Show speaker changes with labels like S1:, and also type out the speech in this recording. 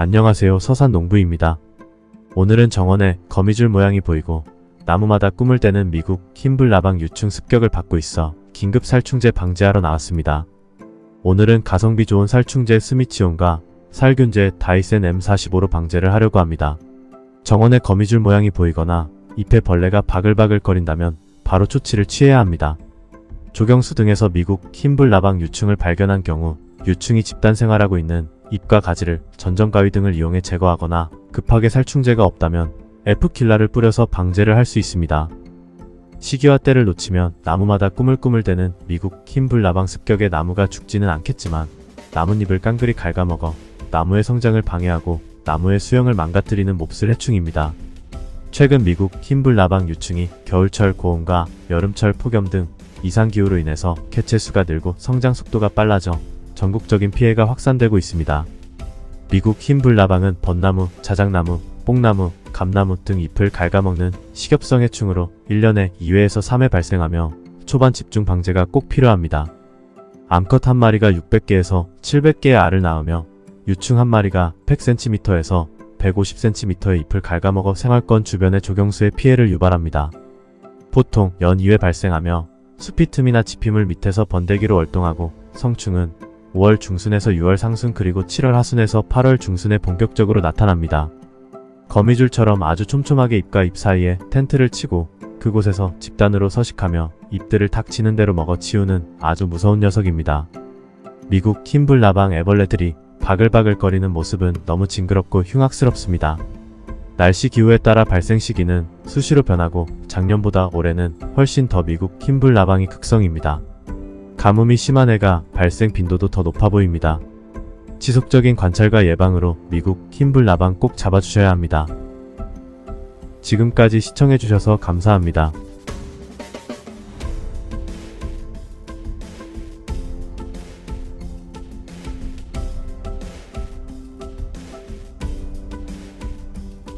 S1: 안녕하세요. 서산 농부입니다. 오늘은 정원에 거미줄 모양이 보이고 나무마다 꿈을 떼는 미국 나방 유충 습격을 받고 있어 긴급 살충제 방지하러 나왔습니다. 오늘은 가성비 좋은 살충제 스미치온과 살균제 다이센 M45로 방제를 하려고 합니다. 정원에 거미줄 모양이 보이거나 잎에 벌레가 바글바글 거린다면 바로 조치를 취해야 합니다. 조경수 등에서 미국 나방 유충을 발견한 경우 유충이 집단 생활하고 있는 잎과 가지를 전정가위 등을 이용해 제거하거나 급하게 살충제가 없다면 에프킬라를 뿌려서 방제를 할 수 있습니다. 시기와 때를 놓치면 나무마다 꾸물꾸물대는 미국 나방 습격에 나무가 죽지는 않겠지만 나뭇잎을 깡그리 갉아먹어 나무의 성장을 방해하고 나무의 수영을 망가뜨리는 몹쓸 해충입니다. 최근 미국 나방 유충이 겨울철 고온과 여름철 폭염 등 이상기후로 인해서 개체수가 늘고 성장 속도가 빨라져 전국적인 피해가 확산되고 있습니다. 미국 흰불 나방은 벚나무, 자작나무, 뽕나무, 감나무 등 잎을 갉아먹는 식엽성 해충으로 1년에 2회에서 3회 발생하며 초반 집중 방제가 꼭 필요합니다. 암컷 한 마리가 600개에서 700개의 알을 낳으며 유충 한 마리가 100cm에서 150cm의 잎을 갉아먹어 생활권 주변의 조경수에 피해를 유발합니다. 보통 연 2회 발생하며 수피 틈이나 지피물 밑에서 번데기로 월동하고 성충은 5월 중순에서 6월 상순 그리고 7월 하순에서 8월 중순에 본격적으로 나타납니다. 거미줄처럼 아주 촘촘하게 잎과 잎 사이에 텐트를 치고 그곳에서 집단으로 서식하며 잎들을 닥치는 대로 먹어치우는 아주 무서운 녀석입니다. 미국 나방 애벌레들이 바글바글 거리는 모습은 너무 징그럽고 흉악스럽습니다. 날씨 기후에 따라 발생 시기는 수시로 변하고 작년보다 올해는 훨씬 더 미국 나방이 극성입니다. 가뭄이 심한 해가 발생 빈도도 더 높아 보입니다. 지속적인 관찰과 예방으로 미국 흰불 나방 꼭 잡아주셔야 합니다. 지금까지 시청해주셔서 감사합니다.